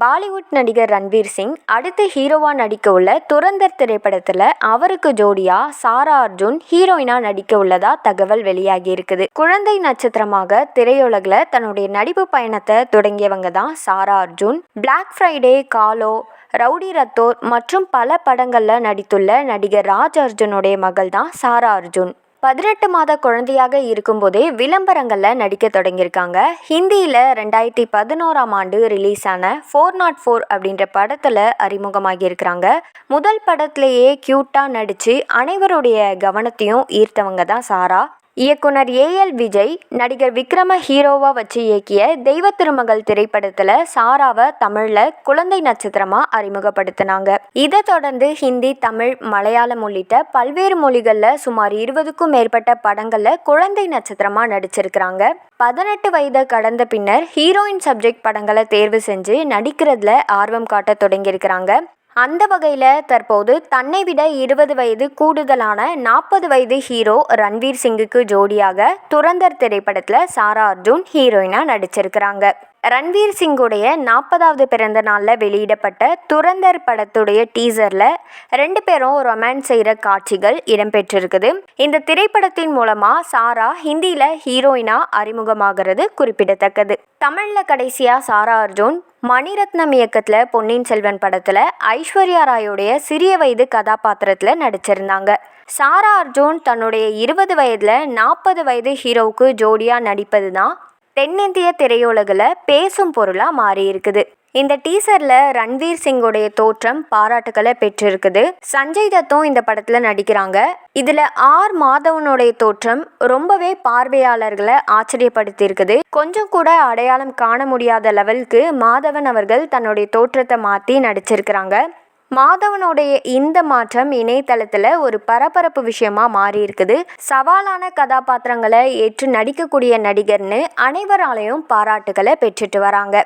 பாலிவுட் நடிகர் ரன்வீர் சிங் அடுத்து ஹீரோவாக நடிக்க உள்ள துரந்தர் திரைப்படத்தில் அவருக்கு ஜோடியாக சாரா அர்ஜுன் ஹீரோயினா நடிக்க உள்ளதா தகவல் வெளியாகி இருக்குது. குழந்தை நட்சத்திரமாக திரையுலகில் தன்னுடைய நடிப்பு பயணத்தை தொடங்கியவங்க தான் Sara Arjun. Black Friday Kaalo rowdy Rathore மற்றும் பல படங்களில் நடித்துள்ள நடிகர் ராஜ் அர்ஜுனுடைய மகள் தான் சாரா அர்ஜுன். பதினெட்டு மாத குழந்தையாக இருக்கும்போதே விளம்பரங்களில் நடிக்க தொடங்கியிருக்காங்க. ஹிந்தியில் ரெண்டாயிரத்தி பதினோராம் ஆண்டு ரிலீஸ் ஆன ஃபோர் நாட் ஃபோர் அப்படின்ற படத்தில் அறிமுகமாகியிருக்கிறாங்க முதல் படத்திலேயே க்யூட்டாக நடித்து அனைவருடைய கவனத்தையும் ஈர்த்தவங்க தான் சாரா. இயக்குனர் ஏஎல் விஜய் நடிகர் விக்ரம ஹீரோவா வச்சு இயக்கிய தெய்வ திருமகள் திரைப்படத்துல சாராவை தமிழ்ல குழந்தை நட்சத்திரமா அறிமுகப்படுத்தினாங்க. இதை தொடர்ந்து ஹிந்தி தமிழ் மலையாளம் உள்ளிட்ட பல்வேறு மொழிகள்ல சுமார் இருபதுக்கும் மேற்பட்ட படங்கள்ல குழந்தை நட்சத்திரமா நடிச்சிருக்கிறாங்க. பதினெட்டு வயதை கடந்த பின்னர் ஹீரோயின் சப்ஜெக்ட் படங்களை தேர்வு செஞ்சு நடிக்கிறதுல ஆர்வம் காட்ட தொடங்கியிருக்கிறாங்க. அந்த வகையில் தற்போது தன்னை விட இருபது வயது கூடுதலான நாற்பது வயது ஹீரோ ரன்வீர் சிங்குக்கு ஜோடியாக துரந்தர் திரைப்படத்தில் சாரா அர்ஜுன் ஹீரோயினாக நடிச்சிருக்கிறாங்க. ரன்வீர் சிங்குடைய நாற்பதாவது பிறந்த நாளில் வெளியிடப்பட்ட துரந்தர் படத்துடைய டீசரில் ரெண்டு பேரும் ரொமான்ஸ் செய்கிற காட்சிகள் இடம்பெற்றிருக்குது. இந்த திரைப்படத்தின் மூலமாக சாரா ஹிந்தியில் ஹீரோயினாக அறிமுகமாகிறது குறிப்பிடத்தக்கது. தமிழில் கடைசியாக சாரா அர்ஜுன் மணிரத்னம் இயக்கத்தில் பொன்னியின் செல்வன் படத்தில் ஐஸ்வர்யா ராயோடைய சிறிய வயது கதாபாத்திரத்தில் நடிச்சிருந்தாங்க. சாரா அர்ஜுன் தன்னுடைய இருபது வயதில் நாற்பது வயது ஹீரோவுக்கு ஜோடியாக நடிப்பது தான் தென்னிந்திய திரையுலகில் பேசும் பொருளாக மாறி இருக்குது இந்த டீசரில் ரன்வீர் சிங்கோடைய தோற்றம் பாராட்டுக்களை பெற்றிருக்குது. சஞ்சய் தத்தும் இந்த படத்தில் நடிக்கிறாங்க. இதில் ஆர் மாதவனுடைய தோற்றம் ரொம்பவே பார்வையாளர்களை ஆச்சரியப்படுத்தியிருக்குது. கொஞ்சம் கூட அடையாளம் காண முடியாத லெவலுக்கு மாதவன் அவர்கள் தன்னுடைய தோற்றத்தை மாற்றி நடிச்சிருக்கிறாங்க. மாதவனுடைய இந்த மாற்றம் இணையதளத்தில் ஒரு பரபரப்பு விஷயமா மாறி இருக்குது சவாலான கதாபாத்திரங்களை ஏற்று நடிக்கக்கூடிய நடிகர்னு அனைவராலையும் பாராட்டுகளை பெற்றுட்டு வராங்க.